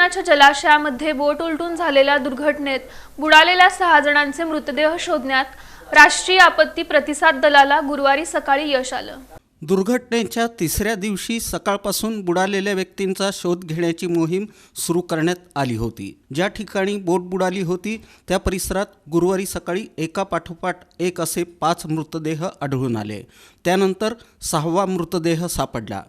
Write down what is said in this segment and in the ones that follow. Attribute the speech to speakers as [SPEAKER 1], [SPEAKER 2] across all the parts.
[SPEAKER 1] उजनी जलाशयामध्ये बोट उलटून झालेल्या दुर्घटनेत बुडालेल्या सहा जणांचे मृतदेह शोधण्यात राष्ट्रीय आपत्ती प्रतिसाद दलाला गुरुवारी सकाळी यश आलं.
[SPEAKER 2] दुर्घटनेच्या तिसऱ्या दिवशी सकाळपासून बुडालेल्या व्यक्तींचा शोध घेण्याची मोहीम सुरू करण्यात आली होती. ज्या ठिकाणी बोट बुडाली होती त्या परिसरात गुरुवारी सकाळी एका पाठोपाठ एक असे पाच मृतदेह आढळून आले. त्यानंतर सहावा मृतदेह सापडला.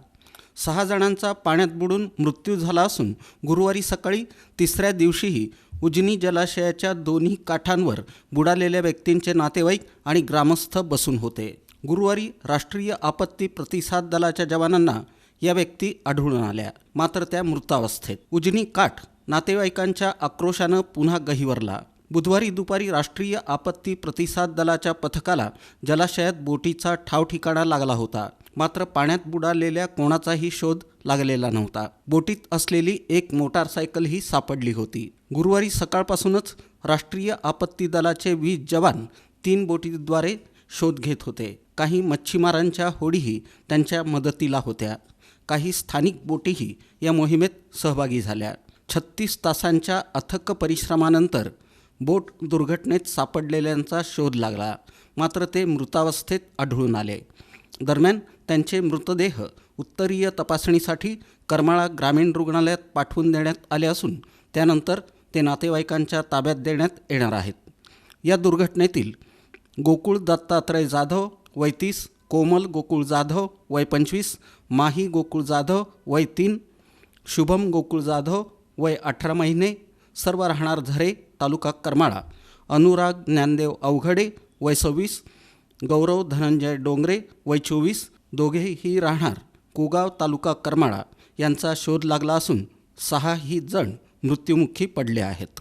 [SPEAKER 2] सहा जणांचा पाण्यात बुडून मृत्यू झाला असून गुरुवारी सकाळी तिसऱ्या दिवशीही उजनी जलाशयाच्या दोन्ही काठांवर बुडालेल्या व्यक्तींचे नातेवाईक आणि ग्रामस्थ बसून होते. गुरुवारी राष्ट्रीय आपत्ती प्रतिसाद दलाच्या जवानांना या व्यक्ती आढळून आल्या. मात्र त्या मृतावस्थेत. उजनी काठ नातेवाईकांच्या आक्रोशानं पुन्हा गहिवरला. बुधवारी दुपारी राष्ट्रीय आपत्ती प्रतिसाद दलाच्या पथकाला जलाशयात बोटीचा ठावठिकाणा लागला होता. मात्र पाण्यात बुडालेल्या कोणाचाही शोध लागलेला नव्हता. बोटीत असलेली एक मोटारसायकलही सापडली होती. गुरुवारी सकाळपासूनच राष्ट्रीय आपत्ती दलाचे वीस जवान तीन बोटीद्वारे शोध घेत होते. काही मच्छीमारांच्या होडीही त्यांच्या मदतीला होत्या. काही स्थानिक बोटीही या मोहिमेत सहभागी झाल्या. छत्तीस तासांच्या अथक परिश्रमानंतर बोट दुर्घटनेत सापडलेल्यांचा शोध लागला. मात्र ते मृतावस्थेत आढळून आले. दरम्यान त्यांचे मृतदेह उत्तरीय तपासणीसाठी करमाळा ग्रामीण रुग्णालयात पाठवून देण्यात आले असून त्यानंतर ते नातेवाईकांच्या ताब्यात देण्यात येणार आहेत. या दुर्घटनेतील गोकुळ दत्तात्रय जाधव वय तीस कोमल गोकुळ जाधव वय पंचवीस माही गोकुळ जाधव वय तीन शुभम गोकुळ जाधव वय अठरा महिने सर्व राहणार झरे तालुका करमाळा अनुराग ज्ञानदेव अवघडे वय सव्वीस गौरव धनंजय डोंगरे वय चोवीस दोघेही राहणार. कुगाव तालुका करमाळा यांचा शोध लागला असून सहाही जण मृत्युमुखी पडले आहेत.